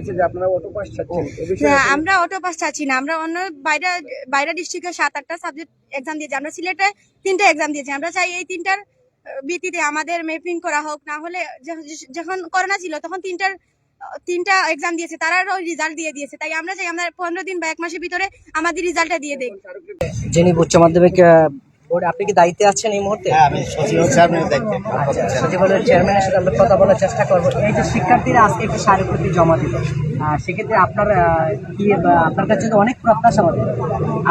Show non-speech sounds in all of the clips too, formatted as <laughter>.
হয়েছে যে আপনারা অটো পাস চাচ্ছেন? হ্যাঁ, আমরা অটো পাস চাচ্ছি না। আমরা অন্য বাইরে বাইরে ডিস্ট্রিক্টে সাত আটটা সাবজেক্ট এক্সাম দিয়েছি। আমরা সিলেটে তিনটা এক্সাম দিয়েছি। আমরা চাই এই তিনটার ভিত্তিতে আমাদের মেপিং করা হোক। না হলে যখন করোনা ছিল তখন তিনটার তিনটা এক্সাম দিয়েছে। তারাও রেজাল্ট দিয়ে দিয়েছে। তাই আমরা চাই আমরা পনেরো দিন বা এক মাসের ভিতরে আমাদের রেজাল্টটা দিয়ে দেয় যিনি উচ্চ মাধ্যমিক বোর্ডে আপনি কি দায়িত্বে আছেন এই মুহূর্তে? হ্যাঁ আমি আচ্ছা সচিবালয়ের চেয়ারম্যানের সাথে আমরা কথা বলার চেষ্টা করব। এই যে শিক্ষার্থীরা আজকে একটা স্মারকলিপি জমা দিল আর সেক্ষেত্রে আপনার কি আপনার কাছে তো অনেক প্রত্যাশা হবে।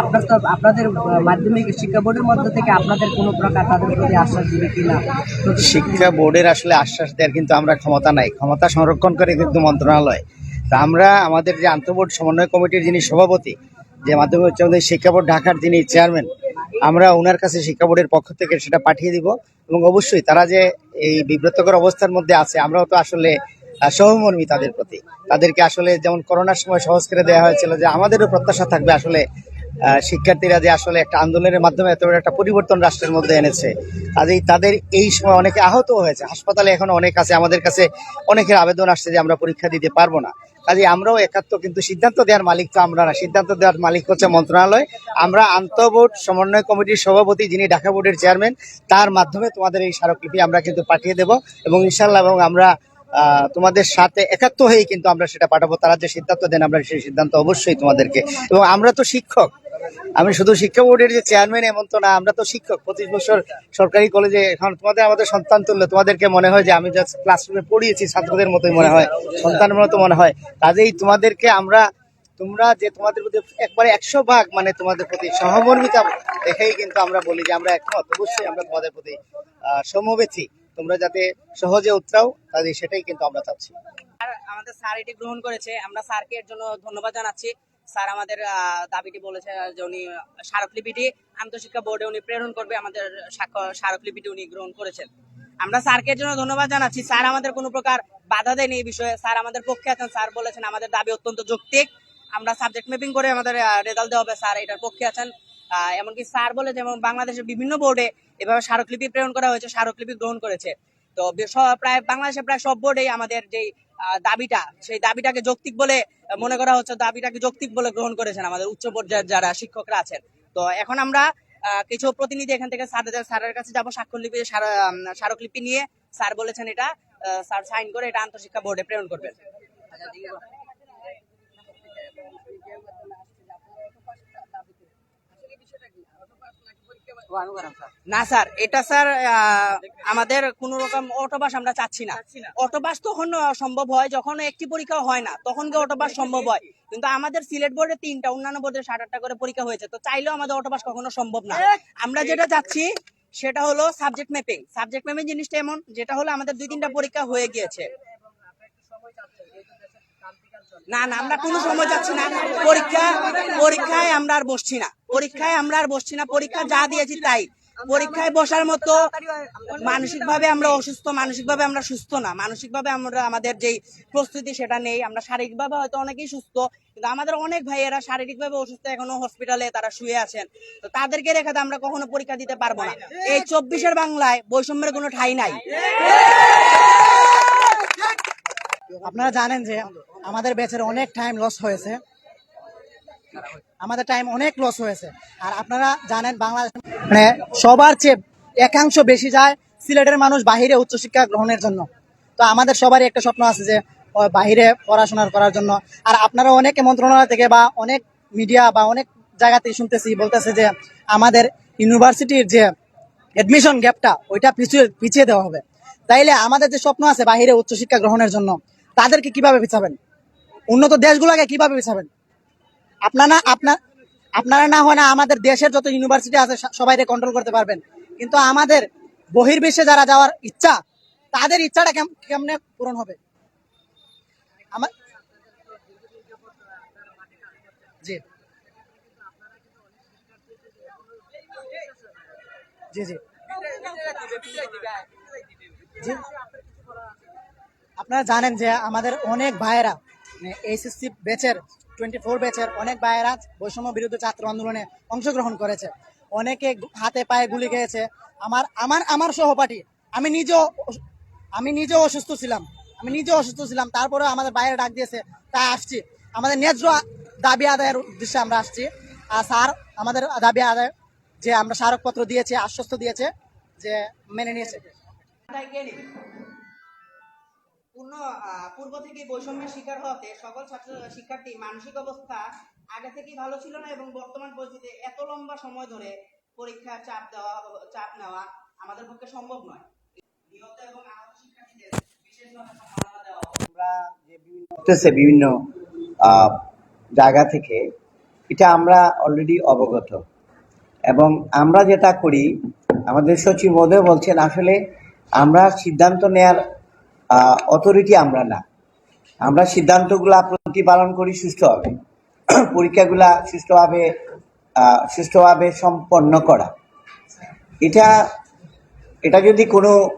আপনার তো আপনাদের মাধ্যমিক শিক্ষা বোর্ডের মধ্যে থেকে আপনাদের কোনো প্রকার তাদের প্রতি আশ্বাস দিবে কিনা শিক্ষা বোর্ডের আসলে আশ্বাস দেওয়ার কিন্তু আমরা ক্ষমতা নাই। ক্ষমতা সংরক্ষণ করে কিন্তু মন্ত্রণালয়। তা আমরা আমাদের যে আন্তঃবোর্ড সমন্বয় কমিটির যিনি সভাপতি যে মাধ্যমিক উচ্চ মাধ্যমিক শিক্ষা বোর্ড ঢাকার যিনি চেয়ারম্যান আমরা ওনার কাছে শিক্ষা বোর্ডের পক্ষ থেকে সেটা পাঠিয়ে দিব এবং অবশ্যই তারা যে এই বিব্রতকর অবস্থার মধ্যে আছে, আমরাও তো আসলে সহমর্মী তাদের প্রতি। তাদেরকে আসলে যেমন করোনার সময় সহজ করে দেওয়া হয়েছিল যে আমাদেরও প্রত্যাশা থাকবে আসলে শিক্ষার্থীরা যে আসলে একটা আন্দোলনের মাধ্যমে এত একটা পরিবর্তন রাষ্ট্রের মধ্যে এনেছে। কাজেই তাদের এই সময় অনেকে আহত হয়েছে। হাসপাতালে এখন অনেক আছে। আমাদের কাছে অনেকের আবেদন আসছে যে আমরা পরীক্ষা দিতে পারব না। কাজে আমরাও একাত্ম কিন্তু সিদ্ধান্ত দেওয়ার মালিক তো আমরা না। সিদ্ধান্ত দেওয়ার মালিক হচ্ছে মন্ত্রণালয়। আমরা আন্তঃবোর্ড সমন্বয় কমিটির সভাপতি যিনি ঢাকা বোর্ডের চেয়ারম্যান, তার মাধ্যমে তোমাদের এই স্মারকলিপি আমরা কিন্তু পাঠিয়ে দেব এবং ইনশাল্লাহ এবং আমরা তোমাদের সাথে একাত্ম হয়েই কিন্তু আমরা সেটা পাঠাবো। তারা যে সিদ্ধান্ত দেন, আমরা সেই সিদ্ধান্ত অবশ্যই তোমাদেরকে। এবং আমরা তো শিক্ষক আমি শুধু শিক্ষা বোর্ডের যে চেয়ারম্যান এমন তো না আমরা তো শিক্ষক। পঁচিশ বছর সরকারি কলেজে এখন তোমাদের আমাদের সন্তান তুললে তোমাদেরকে মনে হয় যে আমি জাস্ট ক্লাসরুমে পড়িয়েছি ছাত্রদের মতোই মনে হয় সন্তানের মতো মনে হয়। কাজেই তোমাদেরকে আমরা তোমরা যে তোমাদের প্রতি একবারে একশো ভাগ মানে তোমাদের প্রতি সহমর্মিতা দেখেই কিন্তু আমরা বলি যে আমরা একমত। অবশ্যই আমরা তোমাদের প্রতি আহ, সমবেথী তোমরা যাতে সহজে উতরাও তাদের সেটাই কিন্তু আমরা চাচ্ছি। আর আমাদের স্যার এটি গ্রহণ করেছে। আমরা স্যারকে এর জন্য ধন্যবাদ জানাচ্ছি। স্যার আমাদের দাবিটি বলেছে যে উনি স্মারকলিপিটি আন্তঃশিক্ষা বোর্ডে উনি প্রেরণ করবে, আমাদের স্মারকলিপিটি উনি গ্রহণ করেছেন। আমরা স্যারকে জন্য ধন্যবাদ জানাচ্ছি। স্যার আমাদের কোনো প্রকার বাধা দেয়নি এই বিষয়ে। স্যার আমাদের পক্ষে আছেন। স্যার বলেছেন আমাদের দাবি অত্যন্ত যৌক্তিক। আমরা সাবজেক্ট ম্যাপিং করে আমাদের রেজাল্ট দেওয়া হবে। স্যার এটার পক্ষে আছেন। এমনকি স্যার বলে যেমন বাংলাদেশের বিভিন্ন বোর্ডে এভাবে স্মারকলিপি প্রেরণ করা হয়েছে স্মারকলিপি গ্রহণ করেছে। তো প্রায় বাংলাদেশের প্রায় সব বোর্ডেই আমাদের যেই দাবিটা, সেই দাবিটাকে যৌক্তিক বলে মনে করা হচ্ছে দাবিটাকে যৌক্তিক বলে গ্রহণ করেছেন আমাদের উচ্চ পর্যায়ের যারা শিক্ষকরা আছেন। তো এখন আমরা কিছু প্রতিনিধি এখান থেকে স্যারদের স্যারের কাছে যাব স্বাক্ষরলিপি স্মারকলিপি নিয়ে। স্যার বলেছেন এটা স্যার সাইন করে এটা আন্তঃশিক্ষা বোর্ডে প্রেরণ করবেন। না স্যার এটা স্যার আমাদের কোন রকম অটোবাস আমরা চাচ্ছি না। অটোবাস তখন সম্ভব হয় যখন একটি পরীক্ষা হয় না। তখন গিয়ে অটোবাস সম্ভব হয়। কিন্তু আমাদের সিলেট বোর্ডে তিনটা অন্যান্য বোর্ডে সাত আটটা করে পরীক্ষা হয়েছে। তো চাইলেও আমাদের অটোবাস কখনো সম্ভব না। আমরা যেটা চাচ্ছি সেটা হলো সাবজেক্ট ম্যাপিং সাবজেক্ট ম্যাপিং জিনিসটা এমন যেটা হলো আমাদের দুই তিনটা পরীক্ষা হয়ে গিয়েছে। না না, আমরা কোনো সময় যাচ্ছি না। পরীক্ষা, পরীক্ষায় আমরা আর বসছি না। পরীক্ষায় আমরা আর বসছি না। পরীক্ষা যা দিয়েছি তাই। পরীক্ষায় বসার মতো মানসিক ভাবে আমরা অসুস্থ মানসিক ভাবে আমরা সুস্থ না। মানসিক ভাবে আমরা, আমাদের যেই প্রস্তুতি সেটা নেই। আমরা শারীরিক ভাবে হয়তো অনেকেই সুস্থ, কিন্তু আমাদের অনেক ভাইয়েরা শারীরিক ভাবে অসুস্থ, এখনও হসপিটালে তারা শুয়ে আছেন। তো তাদেরকে রেখে আমরা কখনো পরীক্ষা দিতে পারব না। এই চব্বিশের বাংলায় বৈষম্যের কোনো ঠাই নাই। আপনারা জানেন যে আমাদের ব্যাচের অনেক টাইম লস হয়েছে। আমাদের টাইম অনেক লস হয়েছে। আর আপনারা জানেন বাংলাদেশ মানে সবার চেয়ে একাংশ বেশি যায় সিলেটের মানুষ বাহিরে উচ্চশিক্ষা গ্রহণের জন্য। তো আমাদের সবারই একটা স্বপ্ন আছে যে বাহিরে পড়াশোনা করার জন্য। আর আপনারা অনেকে মন্ত্রণালয় থেকে বা অনেক মিডিয়া বা অনেক জায়গাতেই শুনতেছি, বলতেছে যে আমাদের ইউনিভার্সিটির যে এডমিশন গ্যাপটা ওইটা পিছিয়ে পিছিয়ে দেওয়া হবে। তাইলে আমাদের যে স্বপ্ন আছে বাহিরে উচ্চশিক্ষা গ্রহণের জন্য তাদেরকে কীভাবে পিছাবেন উন্নত দেশগুলোকে কীভাবে পিছাবেন আপনারা, আপনার, আপনারা না হয় না আমাদের দেশের যত ইউনিভার্সিটি আছে সবাইকে কন্ট্রোল করতে পারবেন। কিন্তু আমাদের বহির্বিশ্বে যারা যাওয়ার ইচ্ছা, তাদের ইচ্ছাটা কেম- কেমনে পূরণ হবে? আমার জি। জি জি। জি। আপনারা জানেন যে আমাদের অনেক ভাইয়েরা এইচএসসি ব্যাচের টোয়েন্টি ফোর ব্যাচের অনেক ভাইয়েরা বৈষম্য বিরুদ্ধে ছাত্র আন্দোলনে অংশগ্রহণ করেছে। অনেকে হাতে পায়ে গুলি খেয়েছে। আমার আমার আমার সহপাঠী, আমি নিজেও আমি নিজেও অসুস্থ ছিলাম। আমি নিজে অসুস্থ ছিলাম। তারপরে আমাদের বাইরে ডাক দিয়েছে, তাই আসছি। আমাদের ন্যায্য দাবি আদায়ের উদ্দেশ্যে আমরা আসছি। আর স্যার, আমাদের দাবি আদায় যে আমরা স্মারকপত্র দিয়েছি, আশ্বস্ত দিয়েছে যে মেনে নিয়েছে। পূর্ণ পূর্ব থেকে বৈষম্যের শিকার হতে সকল ছাত্র, শিক্ষার্থী মানসিক অবস্থা আগে থেকেই ভালো ছিল না এবং বর্তমান পরিস্থিতিতে এত লম্বা সময় ধরে পরীক্ষার চাপ দেওয়া, চাপ নেওয়া আমাদের পক্ষে সম্ভব নয়। নিহত এবং আহত শিক্ষার্থীদের আমরা যে বিভিন্ন বিভিন্ন জায়গা থেকে, এটা আমরা অলরেডি অবগত। এবং আমরা যেটা করি, আমাদের সচিব মহোদয় বলছেন, আসলে আমরা সিদ্ধান্ত নেয়ার অথরিটি আমরা না। আমরা সিদ্ধান্তগুলা প্রতিপালন করি সুষ্ঠুভাবে। <clears throat> পরীক্ষাগুলা সুষ্ঠুভাবে সুষ্ঠুভাবে সম্পন্ন করা। এটা এটা যদি কোনো,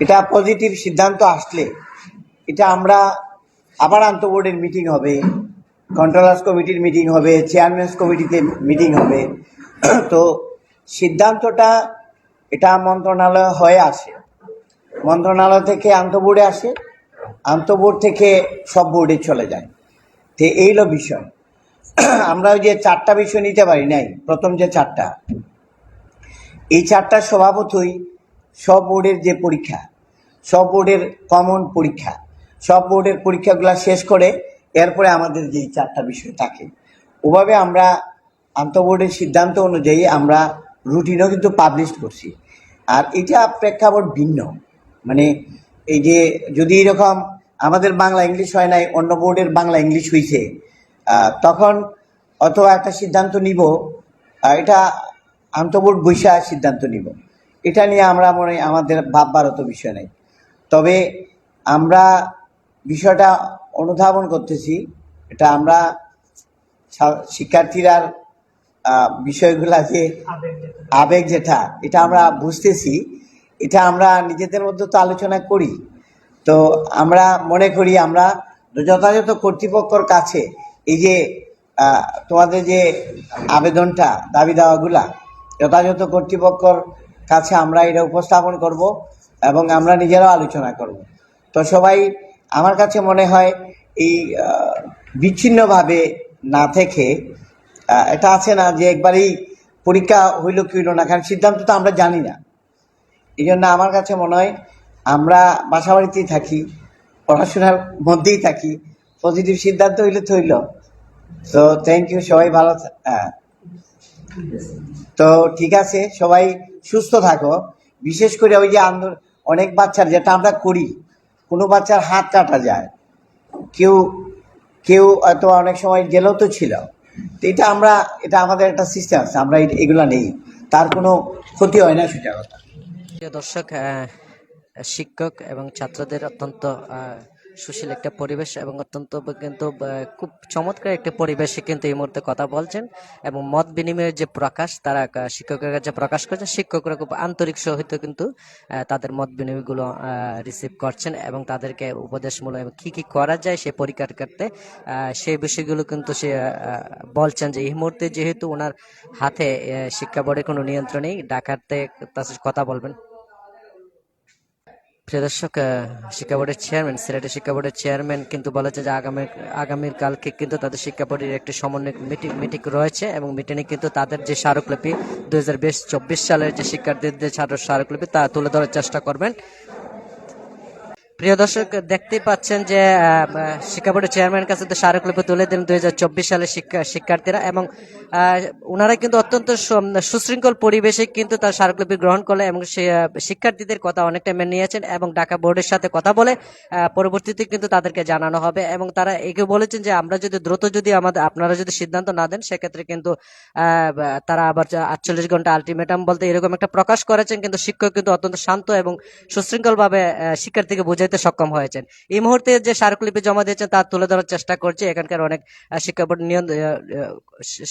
এটা পজিটিভ সিদ্ধান্ত আসলে, এটা আমরা আবার আন্তঃবোর্ডের মিটিং হবে কন্ট্রোলার্স কমিটির মিটিং হবে চেয়ারম্যানস কমিটিতে মিটিং হবে। <clears throat> তো সিদ্ধান্তটা, এটা মন্ত্রণালয় হয়ে আসে। মন্ত্রণালয় থেকে আন্তঃবোর্ডে আসে, আন্তঃবোর্ড থেকে সব বোর্ডে চলে যায়। তো এই হলো বিষয়। <clears throat> আমরা ওই যে চারটা বিষয় নিতে পারি নাই, প্রথম যে চারটা, এই চারটা স্বভাবতই সব বোর্ডের যে পরীক্ষা সব বোর্ডের কমন পরীক্ষা সব বোর্ডের পরীক্ষাগুলো শেষ করে এরপরে আমাদের যে চারটা বিষয় থাকে। ওভাবে আমরা আন্তঃবোর্ডের সিদ্ধান্ত অনুযায়ী আমরা রুটিনও কিন্তু পাবলিশ করছি। আর এটা প্রেক্ষাপট ভিন্ন। মানে এই যে যদি এরকম আমাদের বাংলা ইংলিশ হয় নাই অন্য বোর্ডের বাংলা ইংলিশ হয়েছে তখন অথবা একটা সিদ্ধান্ত নিব এটা আন্তঃবোর্ড বৈশা সিদ্ধান্ত নিব। এটা নিয়ে আমরা মনে আমাদের ভাববার অত বিষয় নেই। তবে আমরা বিষয়টা অনুধাবন করতেছি এটা আমরা শিক্ষার্থীরা বিষয়গুলা যে আবেগ যেটা এটা আমরা বুঝতেছি। এটা আমরা নিজেদের মধ্যে তো আলোচনা করি। তো আমরা মনে করি আমরা যথাযথ কর্তৃপক্ষর কাছে এই যে তোমাদের যে আবেদনটা, দাবি দেওয়াগুলা, যথাযথ কর্তৃপক্ষর কাছে আমরা এটা উপস্থাপন করব এবং আমরা নিজেরাও আলোচনা করব। তো সবাই আমার কাছে মনে হয় এই বিচ্ছিন্নভাবে না থেকে এটা আছে না যে একবারেই পরীক্ষা হইল কি হইল না, কারণ সিদ্ধান্ত তো আমরা জানি না। এই জন্য আমার কাছে মনে হয় আমরা বাসা বাড়িতেই থাকি, পড়াশোনার মধ্যেই থাকি। পজিটিভ সিদ্ধান্ত হইলে তো হইল তো থ্যাংক ইউ সবাই ভালো হ্যাঁ। তো ঠিক আছে, সবাই সুস্থ থাকো। বিশেষ করে ওই যে আন্দোলন অনেক বাচ্চার যেটা আমরা করি, কোনো বাচ্চার হাত কাটা যায়। কেউ কেউ হয়তো অনেক সময় জেলেও তো ছিল। তো এটা আমরা এটা আমাদের একটা সিস্টেম আছে, আমরা এগুলা নেই। তার কোনো ক্ষতি হয় না, সেটা কথা। প্রিয় দর্শক শিক্ষক এবং ছাত্রদের অত্যন্ত সুশীল একটা পরিবেশ এবং অত্যন্ত কিন্তু খুব চমৎকার একটা পরিবেশে কিন্তু এই মুহূর্তে কথা বলছেন এবং মত বিনিময়ের যে প্রকাশ, তারা শিক্ষকের কাছে প্রকাশ করছেন। শিক্ষকরা খুব আন্তরিক সহিত কিন্তু তাদের মত বিনিময়গুলো রিসিভ করছেন এবং তাদেরকে উপদেশমূলক এবং কি কি করা যায় সেই পরীক্ষার ক্ষেত্রে সেই বিষয়গুলো কিন্তু সে বলছেন যে এই মুহূর্তে যেহেতু ওনার হাতে শিক্ষা বোর্ডের কোনো নিয়ন্ত্রণ নেই ডাকাতে তার কথা বলবেন। প্রিয় দর্শক শিক্ষা বোর্ডের চেয়ারম্যান সিলেটের শিক্ষা বোর্ডের চেয়ারম্যান কিন্তু বলেছে যে আগামী, আগামীর কালকে কিন্তু তাদের শিক্ষা বোর্ডের একটি সমন্বয় মিটিং মিটিং রয়েছে এবং মিটিংয়ে কিন্তু তাদের যে স্মারকলিপি দু হাজার সালের যে শিক্ষার্থীদের ছাত্র স্মারকলিপি, তা তুলে ধরার চেষ্টা করবেন। প্রিয় দর্শক, দেখতেই পাচ্ছেন যে শিক্ষা বোর্ডের চেয়ারম্যান কাছে তো স্মারকলিপি তুলে দিলেন দুই হাজার চব্বিশ সালের শিক্ষা, শিক্ষার্থীরা এবং ওনারা কিন্তু অত্যন্ত সুশৃঙ্খল পরিবেশে কিন্তু তার স্মারকলিপি গ্রহণ করলেন এবং শিক্ষার্থীদের কথা অনেকটা মেনে নিয়েছেন এবং ঢাকা বোর্ডের সাথে কথা বলে পরবর্তীতে কিন্তু তাদেরকে জানানো হবে এবং তারা একে বলেছেন যে, আমরা যদি দ্রুত যদি আমাদের, আপনারা যদি সিদ্ধান্ত না দেন, সেক্ষেত্রে কিন্তু তারা আবার আটচল্লিশ ঘণ্টা আলটিমেটাম বলতে এরকম একটা প্রকাশ করেছেন, কিন্তু শিক্ষক কিন্তু অত্যন্ত শান্ত এবং সুশৃঙ্খল ভাবে শিক্ষার্থীকে বোঝাইতে সক্ষম হয়েছেন। এই মুহূর্তে যে স্মারকলিপি জমা দিয়েছেন, তা তুলে ধরার চেষ্টা করছে। এখানকার অনেক শিক্ষা বোর্ড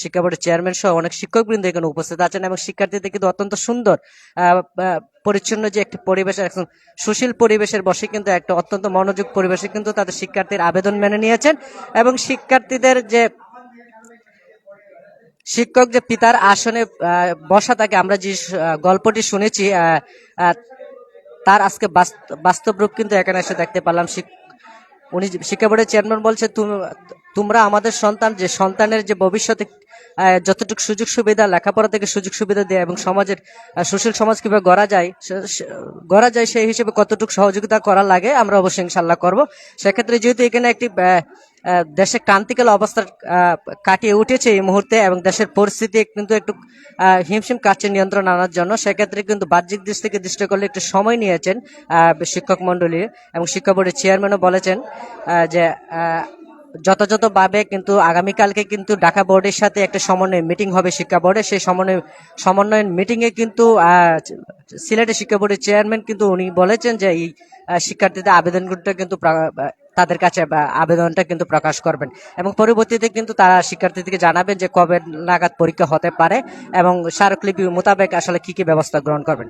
শিক্ষা বোর্ডের চেয়ারম্যান সহ অনেক শিক্ষকবৃন্দ এখানে উপস্থিত আছেন এবং শিক্ষার্থীদের কিন্তু অত্যন্ত সুন্দর পরিচ্ছন্ন যে একটি পরিবেশ এখন সুশীল পরিবেশের বসে কিন্তু একটা অত্যন্ত মনোযোগ পরিবেশে কিন্তু তাদের শিক্ষার্থীর আবেদন মেনে নিয়েছেন এবং শিক্ষার্থীদের যে শিক্ষক যে পিতার আসনে বসা থাকে আমরা যে গল্পটি শুনেছি তার আজকে বাস্তব রূপ কিন্তু এখানে এসে দেখতে পারলাম। উনি শিক্ষা বোর্ডের চেয়ারম্যান বলছে "তুম- তোমরা আমাদের সন্তান, যে সন্তানের যে ভবিষ্যতে যতটুকু সুযোগ সুবিধা, লেখাপড়া থেকে সুযোগ সুবিধা দেয় এবং সমাজের সুশীল সমাজ কীভাবে গড়া যায় গড়া যায় সেই হিসেবে কতটুকু সহযোগিতা করা লাগে, আমরা অবশ্যই ইনশাল্লাহ করব। সেক্ষেত্রে যেহেতু এখানে একটি দেশে ক্রান্তিকাল অবস্থা কাটিয়ে উঠেছে এই মুহূর্তে এবং দেশের পরিস্থিতি কিন্তু একটু হিমশিম কাছে নিয়ন্ত্রণ আনার জন্য। সেক্ষেত্রে কিন্তু বাহ্যিক দৃষ্টি থেকে দৃষ্টি করলে একটু সময় নিয়েছেন শিক্ষক মন্ডলী এবং শিক্ষা বোর্ডের চেয়ারম্যানও বলেছেন যে যথাযথভাবে কিন্তু আগামীকালকে কিন্তু ঢাকা বোর্ডের সাথে একটা সমন্বয় মিটিং হবে শিক্ষা বোর্ডে। সেই সমন্বয় সমন্বয়ন মিটিং এ কিন্তু সিলেটের শিক্ষা বোর্ডের চেয়ারম্যান কিন্তু উনি বলেছেন যে এই শিক্ষার্থীদের আবেদনটা কিন্তু তাদের কাছে আবেদনটা কিন্তু প্রকাশ করবেন। এবং পরবর্তীতে কিন্তু তারা শিক্ষার্থীদেরকে জানাবেন যে কবে নাগাদ পরীক্ষা হতে পারে এবং স্মারকলিপি মোতাবেক আসলে কি কি ব্যবস্থা গ্রহণ করবেন।